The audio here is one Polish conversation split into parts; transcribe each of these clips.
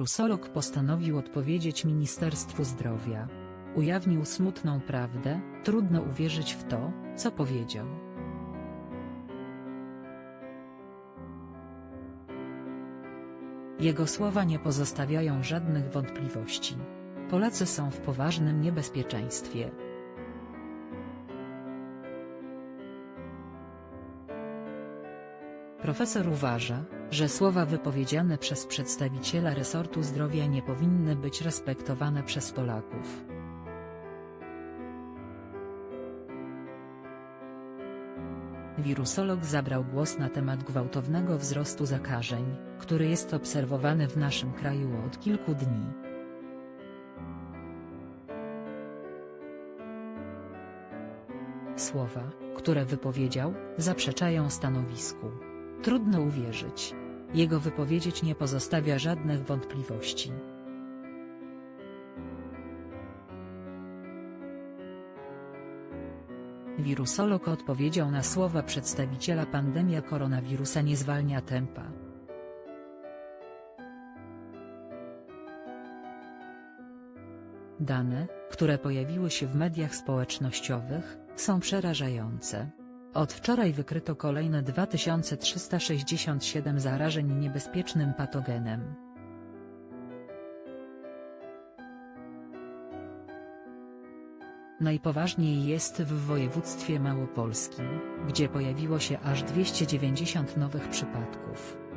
Wirusolog postanowił odpowiedzieć Ministerstwu Zdrowia. Ujawnił smutną prawdę, trudno uwierzyć w to, co powiedział. Jego słowa nie pozostawiają żadnych wątpliwości. Polacy są w poważnym niebezpieczeństwie. Profesor uważa, że słowa wypowiedziane przez przedstawiciela resortu zdrowia nie powinny być respektowane przez Polaków. Wirusolog zabrał głos na temat gwałtownego wzrostu zakażeń, który jest obserwowany w naszym kraju od kilku dni. Słowa, które wypowiedział, zaprzeczają stanowisku. Trudno uwierzyć. Jego wypowiedzieć nie pozostawia żadnych wątpliwości. Wirusolog odpowiedział na słowa przedstawiciela pandemia koronawirusa nie zwalnia tempa. Dane, które pojawiły się w mediach społecznościowych, są przerażające. Od wczoraj wykryto kolejne 2367 zarażeń niebezpiecznym patogenem. Najpoważniej jest w województwie małopolskim, gdzie pojawiło się aż 290 nowych przypadków.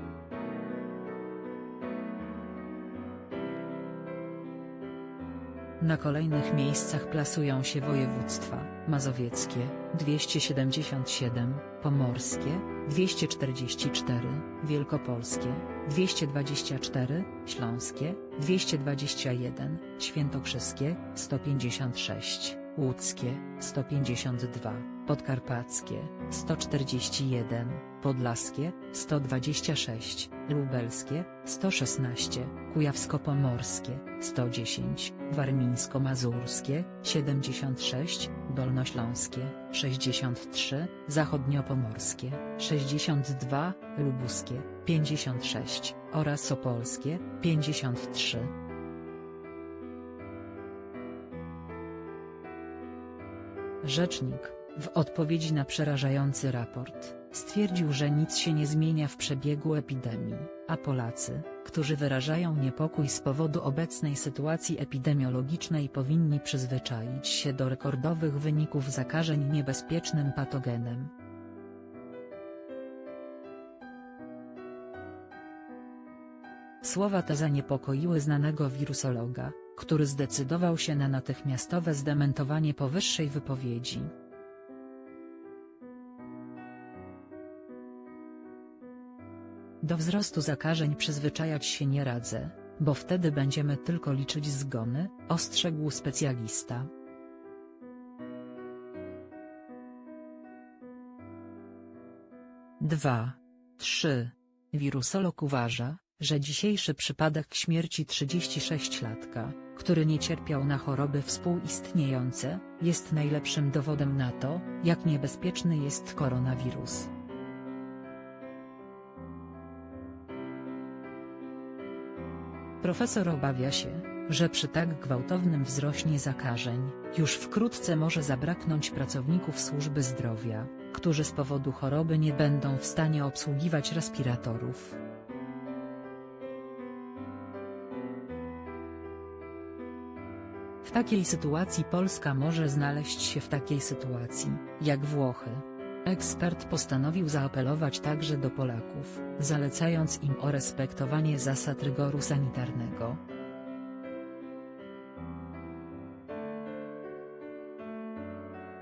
Na kolejnych miejscach plasują się województwa mazowieckie 277, pomorskie 244, wielkopolskie 224, śląskie 221, świętokrzyskie 156, łódzkie 152, podkarpackie 141, podlaskie 126, lubelskie 116, kujawsko-pomorskie 110, warmińsko-mazurskie 76, dolnośląskie 63, zachodniopomorskie 62, lubuskie 56 oraz opolskie 53. Rzecznik, w odpowiedzi na przerażający raport, stwierdził, że nic się nie zmienia w przebiegu epidemii, a Polacy, którzy wyrażają niepokój z powodu obecnej sytuacji epidemiologicznej powinni przyzwyczaić się do rekordowych wyników zakażeń niebezpiecznym patogenem. Słowa te zaniepokoiły znanego wirusologa, który zdecydował się na natychmiastowe zdementowanie powyższej wypowiedzi. Do wzrostu zakażeń przyzwyczajać się nie radzę, bo wtedy będziemy tylko liczyć zgony, ostrzegł specjalista. Dwa, trzy. Wirusolog uważa, że dzisiejszy przypadek śmierci 36-latka, który nie cierpiał na choroby współistniejące, jest najlepszym dowodem na to, jak niebezpieczny jest koronawirus. Profesor obawia się, że przy tak gwałtownym wzroście zakażeń, już wkrótce może zabraknąć pracowników służby zdrowia, którzy z powodu choroby nie będą w stanie obsługiwać respiratorów. Takiej sytuacji Polska może znaleźć się w takiej sytuacji, jak Włochy. Ekspert postanowił zaapelować także do Polaków, zalecając im o respektowanie zasad rygoru sanitarnego.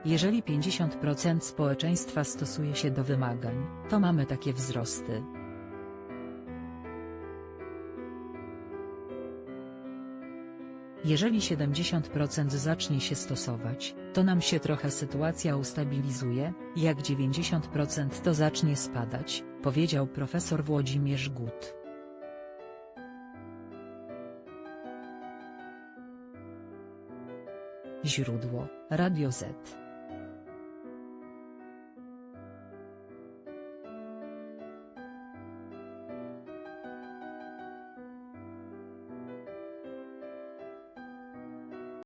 Jeżeli 50% społeczeństwa stosuje się do wymagań, to mamy takie wzrosty. Jeżeli 70% zacznie się stosować, to nam się trochę sytuacja ustabilizuje, jak 90% to zacznie spadać, powiedział profesor Włodzimierz Gut. Źródło: Radio Z.